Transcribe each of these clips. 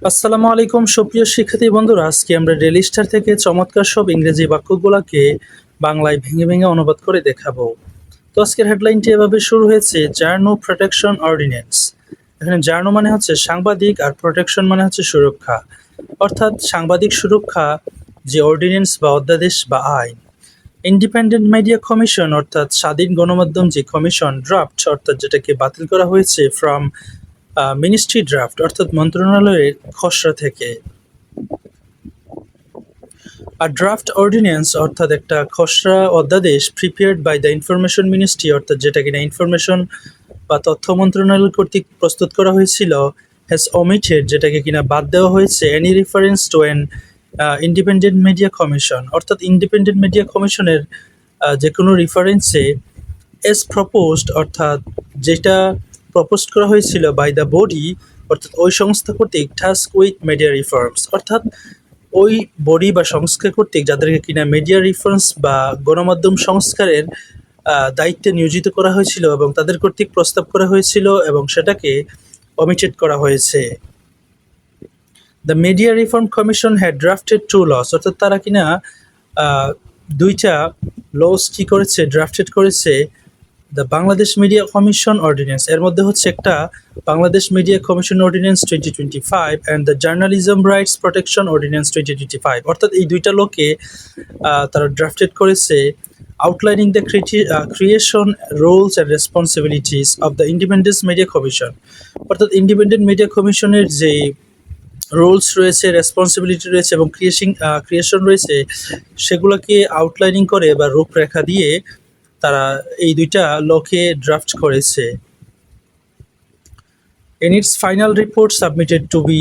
আসসালামু আলাইকুম, সুপ্রিয় শিক্ষার্থী বন্ধুরা। আজকে আমরা ডেলি স্টার থেকে চমৎকার সব ইংরেজি বাক্যগুলোকে বাংলায় ভেঙে ভেঙে অনুবাদ করে দেখাবো। তো আজকের হেডলাইনটি এভাবে শুরু হয়েছে, জার্নো প্রোটেকশন অর্ডিন্যান্স এখানে জার্নো মানে হচ্ছে সাংবাদিক আর প্রোটেকশন মানে হচ্ছে সুরক্ষা। অর্থাৎ সাংবাদিক সুরক্ষা, যে অর্ডিন্যান্স বা অধ্যাদেশ বা আইন। ইন্ডিপেন্ডেন্ট মিডিয়া কমিশন, অর্থাৎ স্বাধীন গণমাধ্যম যে কমিশন, ড্রাফট, অর্থাৎ যেটাকে বাতিল করা হয়েছে ফ্রম মিনিস্ট্রি ড্রাফট অর্থাৎ মন্ত্রণালয়ের খসড়া থেকে। আর ড্রাফট অর্ডিন্যান্স অর্থাৎ একটা খসড়া অধ্যাদেশ prepared by the information ministry অর্থাৎ যেটা কিনা ইনফরমেশন বা তথ্য মন্ত্রণালয় কর্তৃক প্রস্তুত করা হয়েছিল হ্যাজ অমিটেড যেটাকে কিনা বাদ দেওয়া হয়েছে any reference to an independent media commission অর্থাৎ ইন্ডিপেন্ডেন্ট মিডিয়া কমিশনের যে কোনো রেফারেন্সে এস প্রপোজড অর্থাৎ যেটা প্রপোজ করা হয়েছিল বাই দ্য বডি অর্থাৎ ওই সংস্থা কর্তৃক টাস্ক উইথ মিডিয়া রিফর্মস অর্থাৎ ওই বডি বা সংস্থা কর্তৃক যাদেরকে কিনা মিডিয়া রিফর্মস বা গণমাধ্যম সংস্কারের দায়িত্বে নিয়োজিত করা হয়েছিল এবং তাদের কর্তৃক প্রস্তাব করা হয়েছিল এবং সেটাকে অমিটেড করা হয়েছে। The media reform commission had drafted two laws অর্থাৎ তারা কিনা দুইটা লস কি করেছে ড্রাফটেড করেছে the Bangladesh media commission ordinance এর মধ্যে হচ্ছে একটা Bangladesh media commission ordinance twenty twenty five and the journalism rights protection ordinance twenty twenty five অর্থাৎ এই দুইটা লোকে তারা ড্রাফটেড করেছে outlining the creation roles and responsibilities of the independence media commission অর্থাৎ ইন্ডিপেন্ডেন্ট মিডিয়া কমিশনের যে রোলস রয়েছে রেসপন্সিবিলিটি রয়েছে এবং ক্রিয়েশন ক্রিয়েশন রয়েছে, সেগুলোকে আউটলাইনিং করে বা রূপরেখা দিয়ে তারা এই দুইটা লকে ড্রাফট করেছে। In its final report submitted to be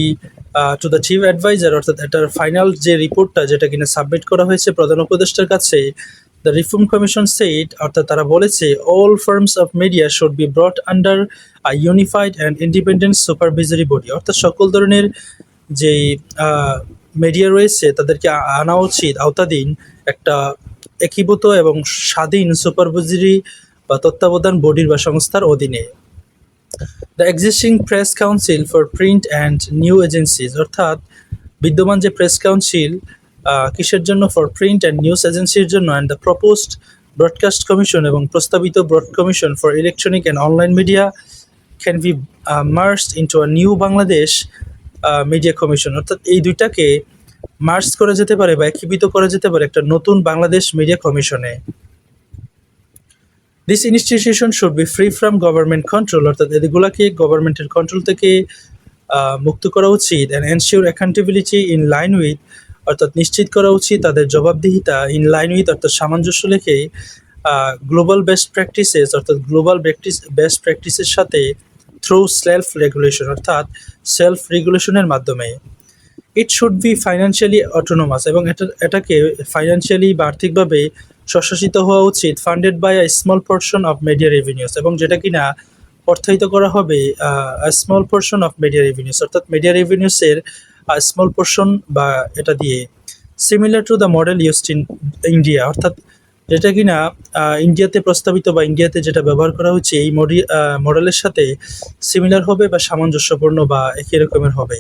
to the chief adviser অর্থাৎ এটার ফাইনাল যে রিপোর্টটা যেটা কিনা সাবমিট করা হয়েছে প্রধান উপদেষ্টার কাছে দ্য রিফর্ম কমিশন সেইট অর্থাৎ তারা বলেছে all firms of media should be brought under a unified and independent supervisory body অর্থাৎ সকল ধরনের যে মিডিয়া রয়েছে, তাদেরকে আনা উচিত, আওতাধীন একটা একীভূত এবং স্বাধীন সুপারভাইজারি বা তত্ত্বাবধান বডির বা সংস্থার অধীনে। The existing press council for print and new agencies অর্থাৎ বিদ্যমান যে প্রেস কাউন্সিল কিসের জন্য? ফর প্রিন্ট অ্যান্ড নিউজ এজেন্সির জন্য and the proposed broadcast commission এবং প্রস্তাবিত broad commission for electronic and online media can be merged into a new Bangladesh media commission অর্থাৎ এই দুইটাকে মার্চ করা যেতে পারে বা একীভূত করা যেতে পারে একটা নতুন বাংলাদেশ মিডিয়া কমিশনে this institution should be free from government control অর্থাৎ এগুলাকে গভর্নমেন্টের কন্ট্রোল থেকে মুক্ত করা উচিত and ensure accountability in line with অর্থাৎ নিশ্চিত করা উচিত তাদের জবাবদিহিতা ইন লাইন উইথ অর্থাৎ সামঞ্জস্য রেখে গ্লোবাল বেস্ট প্র্যাকটিসেস অর্থাৎ গ্লোবাল প্র্যাকটিস বেস্ট প্র্যাকটিসের সাথে থ্রু সেলফ রেগুলেশন অর্থাৎ সেলফ রেগুলেশনের মাধ্যমে। It should be financially autonomous এবং এটা, এটাকে ফাইন্যান্সিয়ালি বা আর্থিকভাবে স্বশাসিত হওয়া উচিত funded by a small portion of media revenues এবং যেটা কিনা অর্থায়িত করা হবে small portion of media revenues অর্থাৎ মিডিয়া রেভিনিউসের স্মল পোর্শন বা এটা দিয়ে। Similar to the model used in India অর্থাৎ যেটা কিনা ইন্ডিয়াতে প্রস্তাবিত বা ইন্ডিয়াতে যেটা ব্যবহার করা হচ্ছে, এই মডি মডেলের সাথে সিমিলার হবে বা সামঞ্জস্যপূর্ণ বা একই রকমের হবে।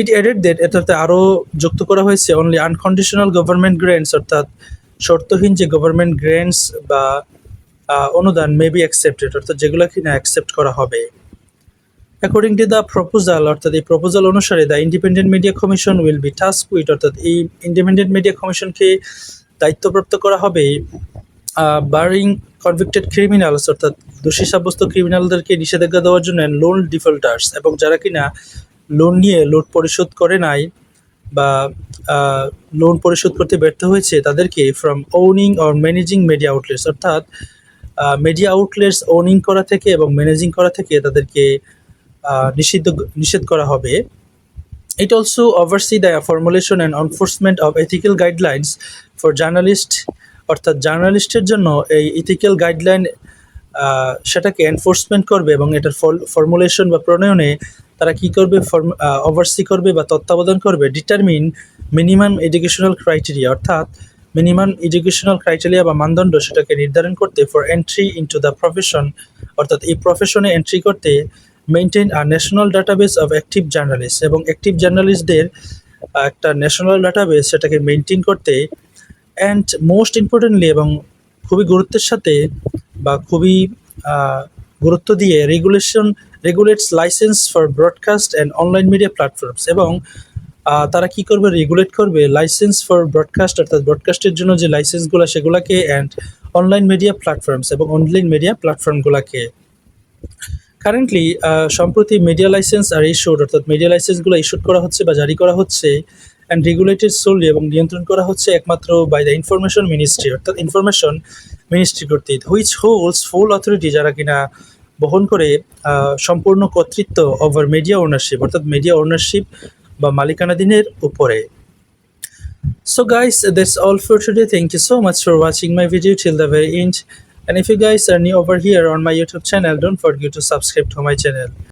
ইট এডেড দ্যাট এটাতে আরও যুক্ত করা হয়েছে অনলি আনকন্ডিশনাল গভর্নমেন্ট গ্র্যান্টস অর্থাৎ শর্তহীন যে গভর্নমেন্ট গ্র্যান্টস বা অনুদান মে বি অ্যাকসেপ্টেড অর্থাৎ যেগুলো কিনা অ্যাকসেপ্ট করা হবে। অ্যাকর্ডিং টু দ্য প্রপোজাল অর্থাৎ এই প্রপোজাল অনুসারে the independent media commission will be tasked with অর্থাৎ এই ইন্ডিপেন্ডেন্ট মিডিয়া কমিশনকে দায়িত্বপ্রাপ্ত করা হবে বারিং কনভিক্টেড ক্রিমিনালস অর্থাৎ দোষী সাব্যস্ত ক্রিমিনালদেরকে নিষেধাজ্ঞা দেওয়ার জন্য লোন ডিফল্টার্স এবং যারা কিনা লোন নিয়ে লোন পরিশোধ করে নাই বা লোন পরিশোধ করতে ব্যর্থ হয়েছে তাদেরকে from owning or managing media outlets অর্থাৎ মিডিয়া আউটলেটস ওনিং করা থেকে এবং ম্যানেজিং করা থেকে তাদেরকে নিষিদ্ধ, নিষেধ করা হবে। It also oversee the formulation and enforcement of ethical guidelines for journalists অর্থাৎ জার্নালিস্টের জন্য এই ইথিক্যাল গাইডলাইন সেটাকে এনফোর্সমেন্ট করবে এবং এটার ফর্মুলেশন বা প্রণয়নে তারা কি করবে? ওভারসি করবে বা তত্ত্বাবধান করবে? ডিটারমিন মিনিমাম এডুকেশনাল ক্রাইটেরিয়া অর্থাৎ মিনিমাম এডুকেশনাল ক্রাইটেরিয়া বা মানদণ্ড সেটাকে নির্ধারণ করতে for entry into the profession অর্থাৎ এই প্রফেশনে এন্ট্রি করতে maintain a national database of active journalist এবং অ্যাক্টিভ জার্নালিস্টদের একটা ন্যাশনাল ডাটাবেস সেটাকে মেনটেন করতে অ্যান্ড মোস্ট ইম্পর্টেন্টলি এবং খুবই গুরুত্বের সাথে বা খুবই গুরুত্ব দিয়ে regulation regulates license for broadcast and online media platforms এবং তারা কি করবে? রেগুলেট করবে লাইসেন্স ফর ব্রডকাস্ট অর্থাৎ ব্রডকাস্টের জন্য যে লাইসেন্সগুলো সেগুলোকে অ্যান্ড অনলাইন মিডিয়া প্ল্যাটফর্মস এবং অনলাইন মিডিয়া প্ল্যাটফর্মগুলোকে কারেন্টলি সম্প্রতি মিডিয়া লাইসেন্স আর ইস্যুড অর্থাৎ মিডিয়া লাইসেন্সগুলো ইস্যুড করা হচ্ছে বা জারি করা হচ্ছে অ্যান্ড রেগুলেটেড সোললি এবং নিয়ন্ত্রণ করা হচ্ছে একমাত্র বাই দ্য ইনফরমেশন মিনিস্ট্রি অর্থাৎ ইনফরমেশন মিনিস্ট্রি কর্তৃক হুইচ হোলস ফুল অথরিটি যারা কিনা বহন করে সম্পূর্ণ কর্তৃত্ব ওভার মিডিয়া ওনারশিপ অর্থাৎ মিডিয়া ওনারশিপ বা মালিকানাধীনের উপরে So guys, that's all for today. Thank you so much for watching my video till the very end. And if you guys are new over here on my YouTube channel, don't forget to subscribe to my channel.